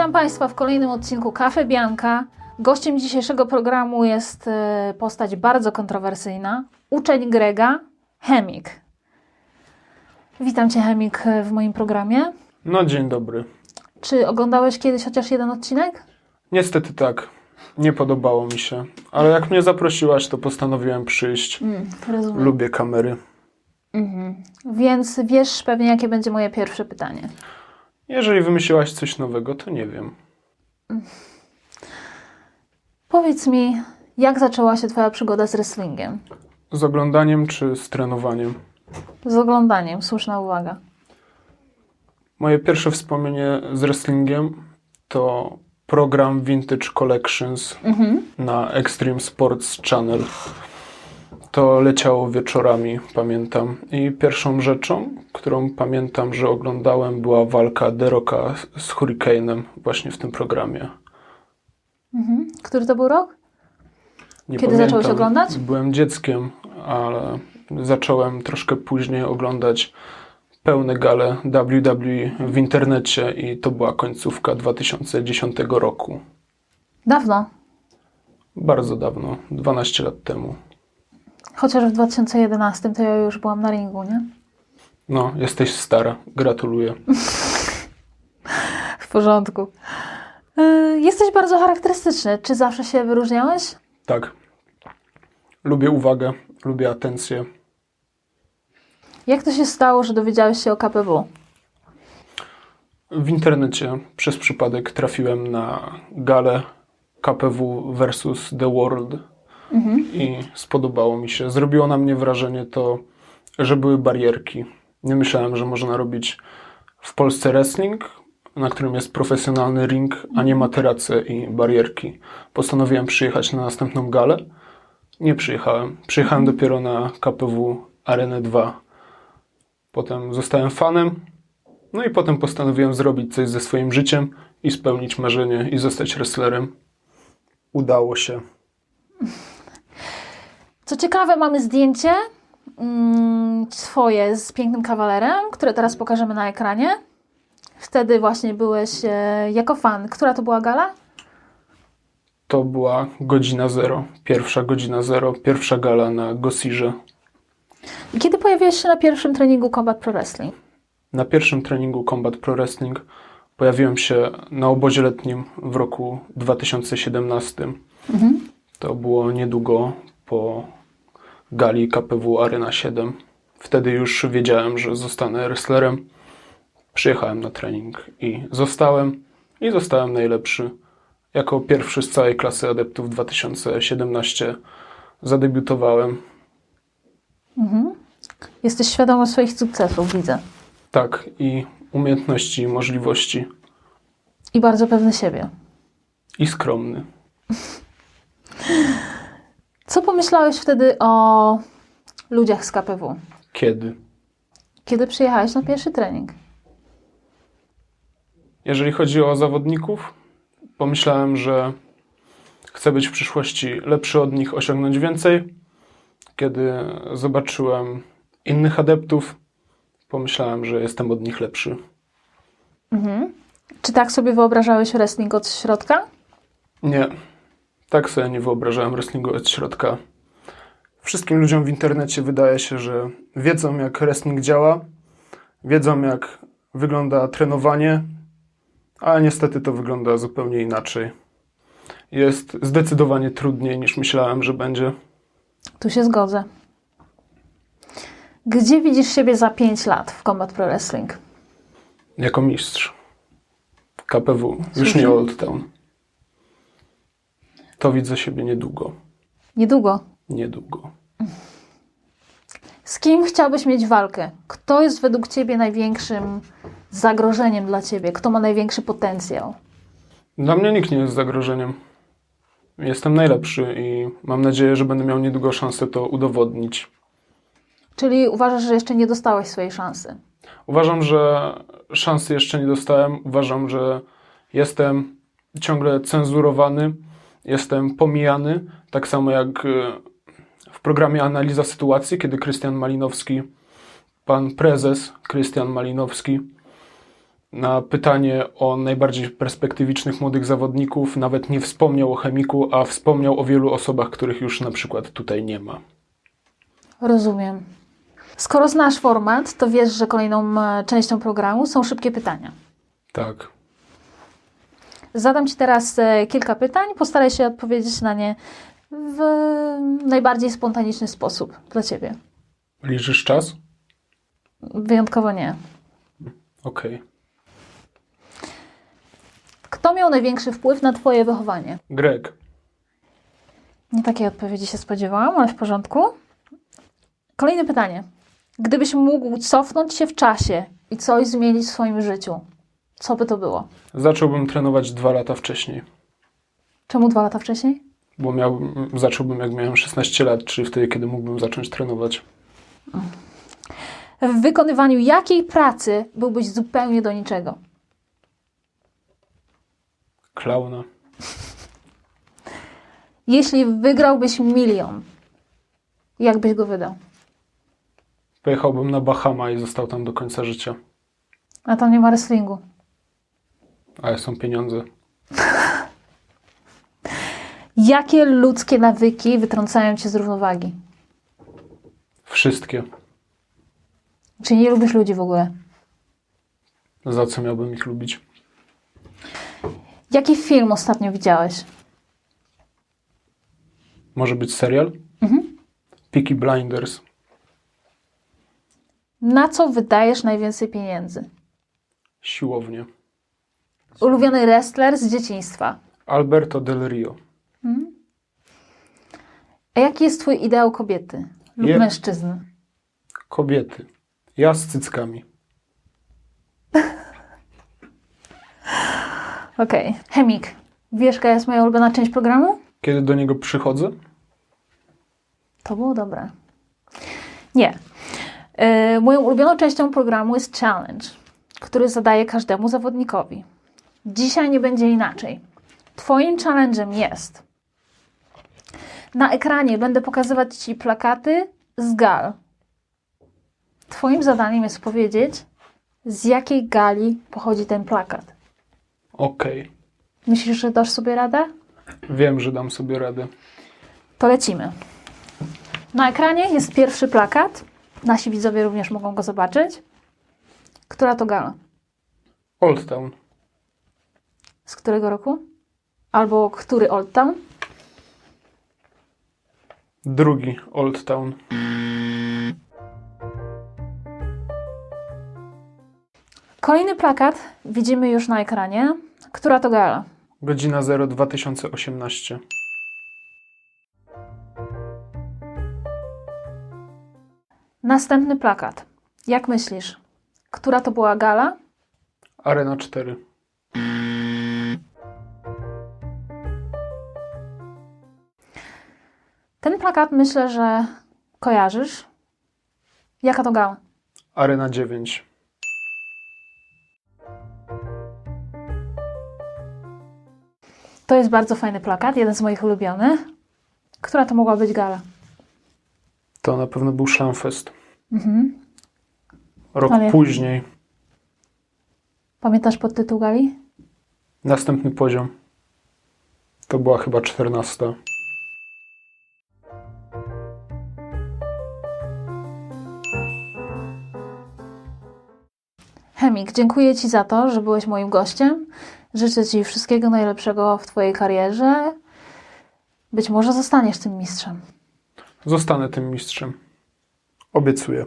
Witam Państwa w kolejnym odcinku Kafe Bianka. Gościem dzisiejszego programu jest e, postać bardzo kontrowersyjna, uczeń Grega, chemik. Witam Cię, chemik, w moim programie. No, dzień dobry. Czy oglądałeś kiedyś chociaż jeden odcinek? Niestety tak. Nie podobało mi się. Ale jak mnie zaprosiłaś, to postanowiłem przyjść. Mm, rozumiem. Lubię kamery. Mhm. Więc wiesz pewnie, jakie będzie moje pierwsze pytanie. Jeżeli wymyśliłaś coś nowego, to nie wiem. Powiedz mi, jak zaczęła się Twoja przygoda z wrestlingiem? Z oglądaniem czy z trenowaniem? Z oglądaniem, słuszna uwaga. Moje pierwsze wspomnienie z wrestlingiem to program Vintage Collections Mhm. na Extreme Sports Channel. To leciało wieczorami, pamiętam. I pierwszą rzeczą, którą pamiętam, że oglądałem, była walka Deroka z Hurricane'em właśnie w tym programie. Mhm. Który to był rok? Nie Kiedy zacząłeś oglądać? Byłem dzieckiem, ale zacząłem troszkę później oglądać pełne gale WWE w internecie i to była końcówka 2010 roku. Dawno. Bardzo dawno, 12 lat temu. Chociaż w 2011 to ja już byłam na ringu, nie? No, jesteś stara, gratuluję. W porządku. Yy, jesteś bardzo charakterystyczny. Czy zawsze się wyróżniałeś? Tak. Lubię uwagę, lubię atencję. Jak to się stało, że dowiedziałeś się o KPW? W internecie przez przypadek trafiłem na galę KPW versus The World i spodobało mi się. Zrobiło na mnie wrażenie to, że były barierki. Nie myślałem, że można robić w Polsce wrestling, na którym jest profesjonalny ring, a nie materace i barierki. Postanowiłem przyjechać na następną galę. Nie przyjechałem. Przyjechałem dopiero na KPW Arenę 2. Potem zostałem fanem, no i potem postanowiłem zrobić coś ze swoim życiem i spełnić marzenie i zostać wrestlerem. Udało się. Co ciekawe, mamy zdjęcie mm, swoje z pięknym kawalerem, które teraz pokażemy na ekranie. Wtedy właśnie byłeś e, jako fan. Która to była gala? To była godzina zero. Pierwsza godzina zero. Pierwsza gala na Gosirze. I kiedy pojawiłeś się na pierwszym treningu Combat Pro Wrestling? Na pierwszym treningu Combat Pro Wrestling pojawiłem się na obozie letnim w roku 2017. To było niedługo po gali KPW Arena 7. Wtedy już wiedziałem, że zostanę wrestlerem. Przyjechałem na trening i zostałem. I zostałem najlepszy. Jako pierwszy z całej klasy adeptów 2017 zadebiutowałem. Jesteś świadomy swoich sukcesów, widzę. Tak, i umiejętności, i możliwości. I bardzo pewny siebie. I skromny. Co pomyślałeś wtedy o ludziach z KPW? Kiedy? Kiedy przyjechałeś na pierwszy trening? Jeżeli chodzi o zawodników, pomyślałem, że chcę być w przyszłości lepszy od nich, osiągnąć więcej. Kiedy zobaczyłem innych adeptów, pomyślałem, że jestem od nich lepszy. Czy tak sobie wyobrażałeś wrestling od środka? Nie, tak sobie nie wyobrażałem wrestlingu od środka. Wszystkim ludziom w internecie wydaje się, że wiedzą jak wrestling działa, wiedzą jak wygląda trenowanie, a niestety to wygląda zupełnie inaczej. Jest zdecydowanie trudniej niż myślałem, że będzie. Tu się zgodzę. Gdzie widzisz siebie za 5 lat w Combat Pro Wrestling? Jako mistrz. KPW, już nie Old Town. To widzę siebie niedługo. Niedługo. Niedługo. Z kim chciałbyś mieć walkę? Kto jest według Ciebie największym zagrożeniem dla Ciebie? Kto ma największy potencjał? Dla mnie nikt nie jest zagrożeniem. Jestem najlepszy i mam nadzieję, że będę miał niedługo szansę to udowodnić. Czyli uważasz, że jeszcze nie dostałeś swojej szansy? Uważam, że szansy jeszcze nie dostałem. Uważam, że jestem ciągle cenzurowany, jestem pomijany. Tak samo jak e, w programie Analiza Sytuacji, kiedy Krystian Malinowski, pan prezes Krystian Malinowski, Na pytanie o najbardziej perspektywicznych młodych zawodników nawet nie wspomniał o chemiku, a wspomniał o wielu osobach, których już na przykład tutaj nie ma. Rozumiem. Skoro znasz format, to wiesz, że kolejną e, częścią programu są szybkie pytania. Tak. Zadam Ci teraz e, kilka pytań, postaraj się odpowiedzieć na nie w najbardziej spontaniczny sposób dla Ciebie. Liczysz czas? Wyjątkowo nie. Okej. Kto miał największy wpływ na Twoje wychowanie? Greg. Nie takiej odpowiedzi się spodziewałam, ale w porządku. Kolejne pytanie. Gdybyś mógł cofnąć się w czasie i coś zmienić w swoim życiu, co by to było? Zacząłbym trenować dwa lata wcześniej, Czemu dwa lata wcześniej? bo miał, zacząłbym jak miałem 16 lat, czyli wtedy, kiedy mógłbym zacząć trenować. W wykonywaniu jakiej pracy byłbyś zupełnie do niczego? Klauna. Jeśli wygrałbyś milion, jak byś go wydał? Pojechałbym na Bahama i został tam do końca życia. A tam nie ma wrestlingu. Ale są pieniądze. Jakie ludzkie nawyki wytrącają cię z równowagi? Wszystkie. Czy nie lubisz ludzi w ogóle? Za co miałbym ich lubić? Jaki film ostatnio widziałeś? Może być serial? Peaky Blinders. Na co wydajesz najwięcej pieniędzy? Siłownie. Ulubiony wrestler z dzieciństwa. Alberto Del Rio. A jaki jest twój ideał kobiety lub Je- mężczyzny? Kobiety. Ja z cyckami. Okej. Chemik. Wiesz, jaka jest moja ulubiona część programu? Kiedy do niego przychodzę? To było dobre. Nie. Yy, moją ulubioną częścią programu jest challenge, który zadaję każdemu zawodnikowi. Dzisiaj nie będzie inaczej. Twoim challenge'em jest. Na ekranie będę pokazywać Ci plakaty z gal. Twoim zadaniem jest powiedzieć, z jakiej gali pochodzi ten plakat. Okej. Myślisz, że dasz sobie radę? Wiem, że dam sobie radę. To lecimy. Na ekranie jest pierwszy plakat. Nasi widzowie również mogą go zobaczyć. Która to gala? Old Town. Z którego roku? Albo który Old Town? Drugi Old Town. Kolejny plakat widzimy już na ekranie. Która to gala? Godzina 0 2018. Następny plakat. Jak myślisz? Która to była gala? Arena 4. Ten plakat myślę, że kojarzysz. Jaka to gala? Arena 9. To jest bardzo fajny plakat, jeden z moich ulubionych. Która to mogła być gala? To na pewno był Shamfest. Rok Ale- później. Pamiętasz podtytuł gali? Następny poziom. To była chyba 14. Chemik, dziękuję Ci za to, że byłeś moim gościem. Życzę Ci wszystkiego najlepszego w Twojej karierze. Być może zostaniesz tym mistrzem. Zostanę tym mistrzem. Obiecuję.